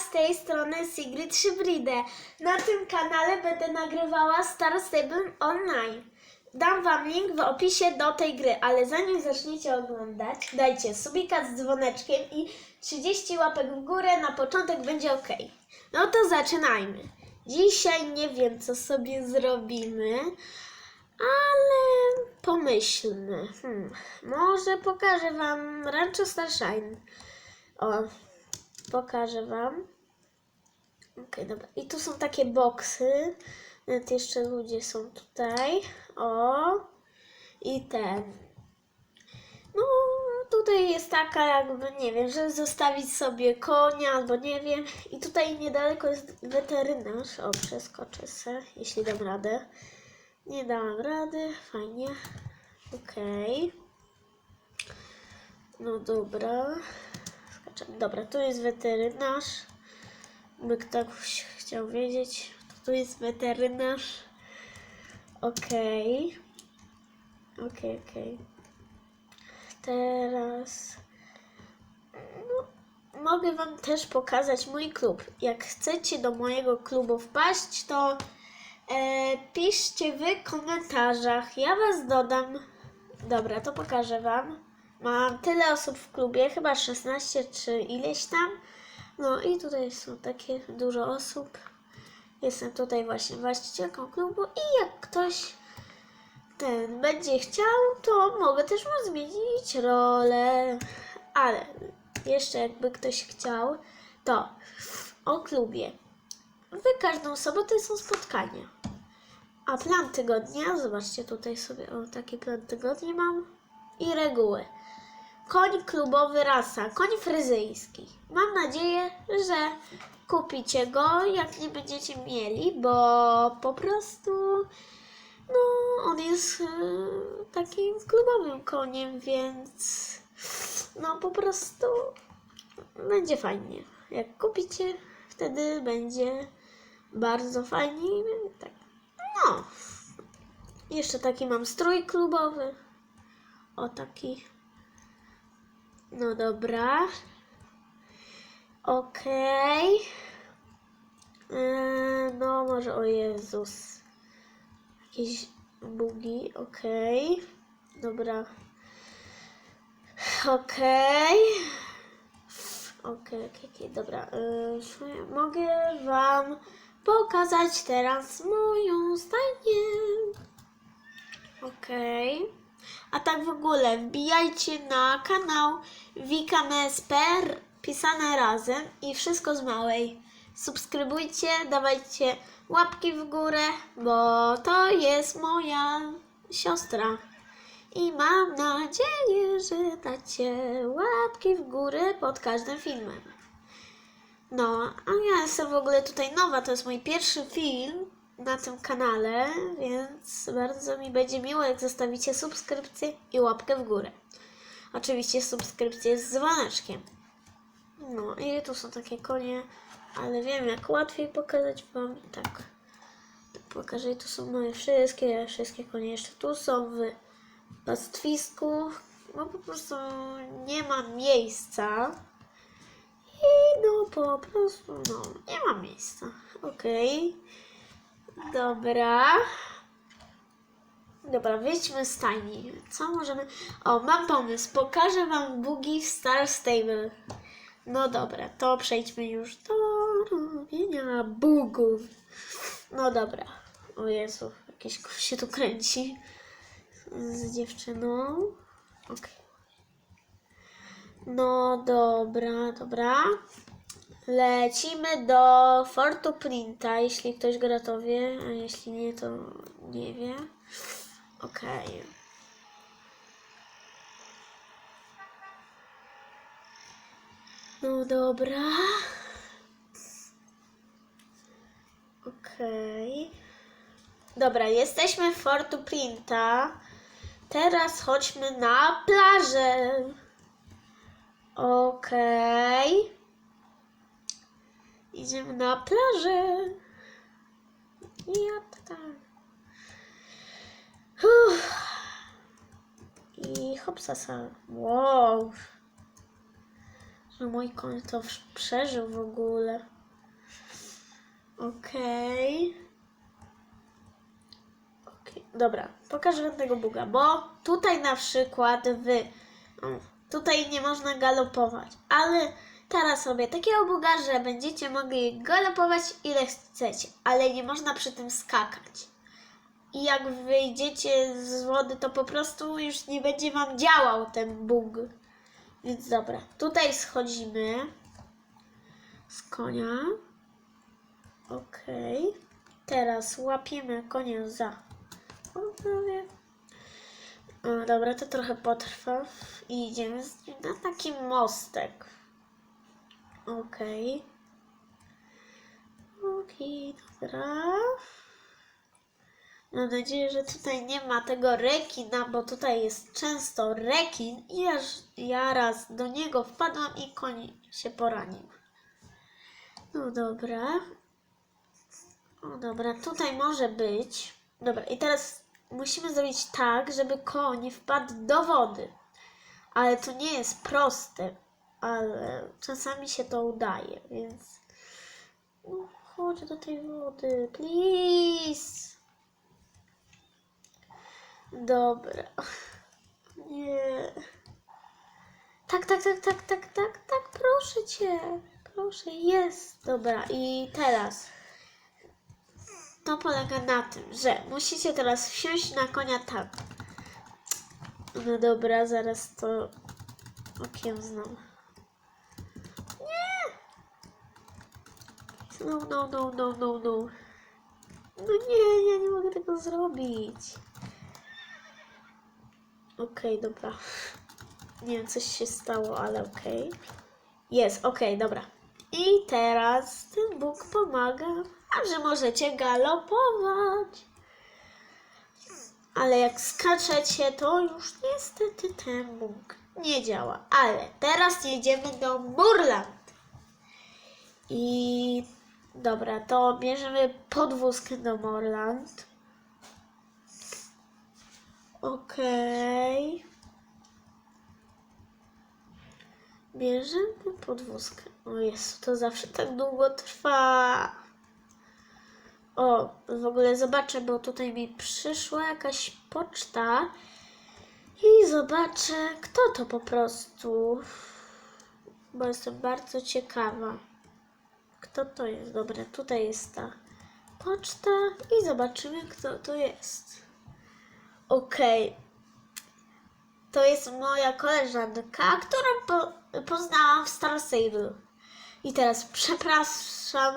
z tej strony Sigrid Szybride. Na tym kanale będę nagrywała Star Stable Online. Dam Wam link w opisie do tej gry, ale zanim zaczniecie oglądać, dajcie subika z dzwoneczkiem i 30 łapek w górę, na początek będzie ok. No to zaczynajmy. Dzisiaj nie wiem, co sobie zrobimy, ale pomyślmy. Hmm, może pokażę Wam Rancho Starshine. O, pokażę Wam. Okej, dobra. I tu są takie boksy. Nawet jeszcze ludzie są tutaj. O. I ten. No, tutaj jest taka jakby, nie wiem, że zostawić sobie konia albo nie wiem. I tutaj niedaleko jest weterynarz. O, przeskoczę se, jeśli dam radę. Nie dałam rady. Fajnie. Okej. No dobra. Dobra, tu jest weterynarz. By ktoś chciał wiedzieć, to tu jest weterynarz. Okej. Okej, okej. Teraz. No, mogę Wam też pokazać mój klub. Jak chcecie do mojego klubu wpaść, to e, piszcie w komentarzach. Ja Was dodam. Dobra, to pokażę Wam. Mam tyle osób w klubie, chyba 16 czy ileś tam. No i tutaj są takie dużo osób. Jestem tutaj właśnie właścicielką klubu i jak ktoś ten będzie chciał, to mogę też mu zmienić rolę. Ale jeszcze jakby ktoś chciał, to o klubie. W każdą sobotę są spotkania. A plan tygodnia, zobaczcie tutaj sobie, o taki plan tygodnia mam i reguły. Koń klubowy rasa, koń fryzyjski. Mam nadzieję, że kupicie go, jak nie będziecie mieli, bo po prostu no, on jest e, takim klubowym koniem, więc no po prostu będzie fajnie. Jak kupicie, wtedy będzie bardzo fajnie i tak. No. Jeszcze taki mam strój klubowy. O taki. No dobra. Okej. Eee, no może o Jezus. Jakieś bugi, okej. Dobra. Okej. Okej, okej, dobra. Eee, mogę Wam pokazać teraz moją stajnię. Okej. A tak w ogóle wbijajcie na kanał WikaMSPR pisane razem i wszystko z małej. Subskrybujcie, dawajcie łapki w górę, bo to jest moja siostra. I mam nadzieję, że dacie łapki w górę pod każdym filmem. No, a ja jestem w ogóle tutaj nowa, to jest mój pierwszy film na tym kanale, więc bardzo mi będzie miło, jak zostawicie subskrypcję i łapkę w górę. Oczywiście subskrypcję z dzwoneczkiem. No i tu są takie konie, ale wiem jak łatwiej pokazać Wam. Tak, tak pokażę. I tu są moje wszystkie, wszystkie konie jeszcze tu są w pastwisku. No po prostu nie ma miejsca. I no po prostu, no, nie ma miejsca. Okej. Dobra. Dobra, wyjdźmy z stajni. Co możemy... O, mam pomysł. Pokażę Wam bugi Star Stable. No dobra, to przejdźmy już do robienia bugów. No dobra. O Jezu, jakieś się tu kręci z dziewczyną. Okej. No dobra, dobra. Lecimy do Fortu Printa, jeśli ktoś gra to wie, a jeśli nie to nie wie. Okej. No dobra. Okej. Dobra, jesteśmy w Fortu Printa. Teraz chodźmy na plażę. Okej. Idziemy na plażę. Ja tak. I hopsasa. Wow. że mój koń to przeżył w ogóle. Okej. Okej, Dobra, pokażę tego buga, bo tutaj na przykład wy, tutaj nie można galopować, ale teraz robię takiego buga, że będziecie mogli galopować ile chcecie, ale nie można przy tym skakać. I jak wyjdziecie z wody, to po prostu już nie będzie wam działał ten bug. Więc dobra, tutaj schodzimy z konia. Okej. Teraz łapiemy konia za. O, dobra, to trochę potrwa. I idziemy na taki mostek. Okej. Okej, dobra. Mam nadzieję, że tutaj nie ma tego rekina, bo tutaj jest często rekin i ja, ja raz do niego wpadłam i koń się poranił. No dobra. O dobra, tutaj może być. Dobra, i teraz musimy zrobić tak, żeby koń wpadł do wody. Ale to nie jest proste, ale czasami się to udaje, więc... No, chodź do tej wody, please. Dobra. Nie. Tak, tak, tak, tak, tak, tak, tak, proszę cię. Proszę, jest. Dobra, i teraz. To polega na tym, że musicie teraz wsiąść na konia tak. No dobra, zaraz to okiełznam. Nie! No, no, no, no, no, no. No nie, ja nie mogę tego zrobić. Okej, dobra. Nie wiem, coś się stało, ale okej. Jest, okej, dobra. I teraz ten Bóg pomaga, a że możecie galopować. Ale jak skaczecie, to już niestety ten Bóg nie działa. Ale teraz jedziemy do Burland. I dobra, to bierzemy podwózkę do Morland. Okej. Bierzemy podwózkę. O Jezu, to zawsze tak długo trwa. O, w ogóle zobaczę, bo tutaj mi przyszła jakaś poczta i zobaczę, kto to po prostu. Bo jestem bardzo ciekawa. Kto to jest? Dobra, tutaj jest ta poczta i zobaczymy, kto to jest. Okej. To jest moja koleżanka, którą po, poznałam w Star Stable. I teraz przepraszam